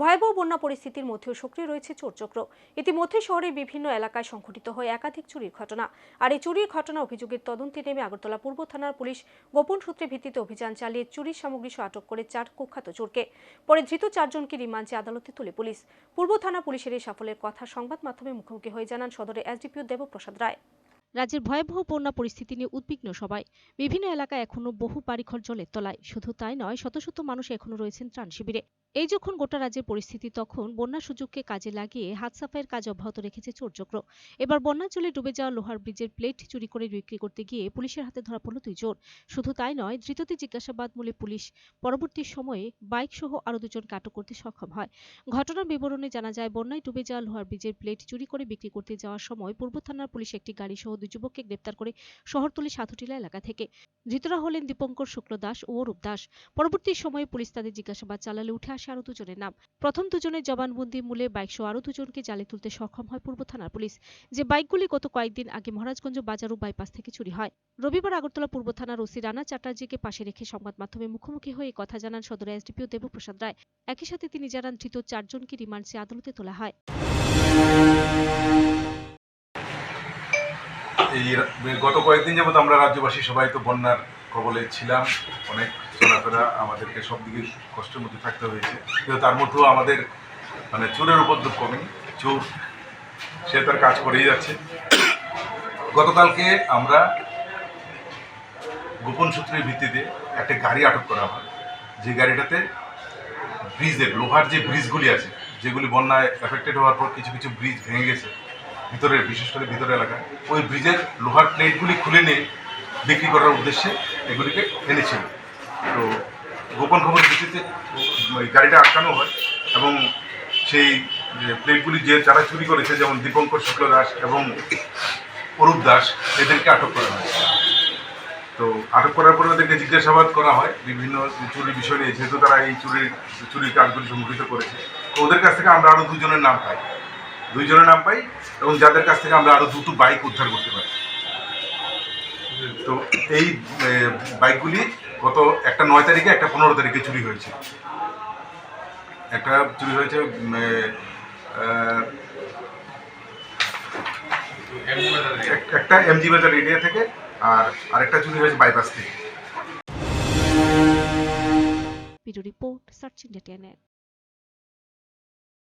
ভয়াবহ বন্যা পরিস্থিতির মধ্যেও সক্রিয় রয়েছে চোরচক্র। ইতিমধ্যে শহরের বিভিন্ন এলাকায় সংঘটিত হয় একাধিক চুরির ঘটনা। আর এই চুরির ঘটনা অভিযোগের তদন্তে নেমে আগরতলা পূর্ব থানার পুলিশ গোপন সূত্রে ভিত্তিতে অভিযান চালিয়ে চুরির সামগ্রী আটক করে চার কুখ্যাত চোরকে। পরে ধৃত চারজনকে রিমান্ডে আদালতে তুলে পুলিশ। পূর্ব থানা পুলিশের এই সাফল্যের কথা সংবাদ মাধ্যমে মুখোমুখি হয়ে জানান সদরের এসডিপিও দেবপ্রসাদ রায়। রাজ্যের ভয়াবহ বন্যা পরিস্থিতি নিয়ে উদ্বিগ্ন সবাই। বিভিন্ন এলাকায় এখনও বহু বাড়িঘর জলের তলায়। শুধু তাই নয়, শত শত মানুষ এখনও রয়েছেন ত্রাণ শিবিরে। এই যখন গোটা রাজ্যের পরিস্থিতি তখন বন্যা সুযোগকে কাজে লাগিয়ে হাত সাফাইয়ের কাজ অব্যাহত রেখেছে চোরচক্র। এবার বন্যার জলে ডুবে যাওয়া লোহার ব্রিজের প্লেট চুরি করে বিক্রি করতে গিয়ে পুলিশের হাতে ধরা পড়ল দুই চোর। শুধু তাই নয়, ধৃতদের জিজ্ঞাসাবাদ মূলে পুলিশ পরবর্তী সময়ে বাইক সহ আরও দুজনকে আটক করতে সক্ষম হয়। ঘটনার বিবরণে জানা যায়, বন্যায় ডুবে যাওয়া লোহার ব্রিজের প্লেট চুরি করে বিক্রি করতে যাওয়ার সময় পূর্ব থানার পুলিশ একটি গাড়ি সহ দুই যুবককে গ্রেপ্তার করে শহরতলি সাধুটিলা এলাকা থেকে। ধৃতরা হলেন দীপঙ্কর শুক্ল দাস ও অরূপ দাস। পরবর্তী সময়ে পুলিশ তাদের জিজ্ঞাসাবাদ চালালে উঠে আসে আরও দুজনের নাম। প্রথম দুজনের জবানবন্দি মূলে বাইক সহ আরও দুজনকে জালে তুলতে সক্ষম হয় পূর্ব থানার পুলিশ। যে বাইকগুলি গত কয়েকদিন আগে মহারাজগঞ্জ বাজার বাইপাস থেকে চুরি হয়। রবিবার আগরতলা পূর্ব থানার ওসি রানা চ্যাটার্জিকে পাশে রেখে সংবাদ মাধ্যমে মুখোমুখি হয়ে কথা জানান সদর এসডিপিও দেবপ্রসাদ রায়। একই সাথে তিনি জানান, ধৃত চারজনকে রিমান্ডে আদালতে তোলা হয়। এই গত কয়েকদিন যাবত আমরা রাজ্যবাসী সবাই তো বন্যার কবলে ছিলাম, অনেক চলাফেরা আমাদেরকে সব দিকে কষ্টের মধ্যে থাকতে হয়েছে। কিন্তু তার মধ্যেও আমাদের মানে চোরের উপদ্রব কমেনি চোর, সে তার কাজ করেই যাচ্ছে। গতকালকে আমরা গোপন সূত্রের ভিত্তিতে একটা গাড়ি আটক করা হয়। যে গাড়িটাতে ব্রিজের, লোহার যে ব্রিজগুলি আছে, যেগুলি বন্যায় এফেক্টেড হওয়ার পর কিছু কিছু ব্রিজ ভেঙে গেছে, ভিতরের, বিশেষ করে ভিতরের এলাকায়, ওই ব্রিজের লোহার প্লেটগুলি খুলে নিয়ে বিক্রি করার উদ্দেশ্যে এগুলিকে এনেছিল তো গোপন খবর ভিত্তিতে গাড়িটা আটকানো হয় এবং সেই প্লেটগুলি যে যারা চুরি করেছে, যেমন দীপঙ্কর শুক্ল দাস এবং অরূপ দাস, এদেরকে আটক করা হয়। তো আটক করার পরে ওদেরকে জিজ্ঞাসাবাদ করা হয়, বিভিন্ন চুরির বিষয় নিয়ে, যেহেতু তারা এই চুরির চুরির কাজগুলি সংঘটিত করেছে। তো ওদের কাছ থেকে আমরা আরও দুজনের নাম পাই। দুইজনের নাম পাই এবং যাদের কাছ থেকে আমরা আরও দুটো বাইক উদ্ধার করতে পারি। তো এই বাইকগুলি গত একটা নয় তারিখে, একটা পনেরো তারিখে চুরি হয়েছে। একটা চুরি হয়েছে একটা এমজি বাজার এরিয়া থেকে, আর আরেকটা চুরি হয়েছে বাইপাস থেকে। Report search India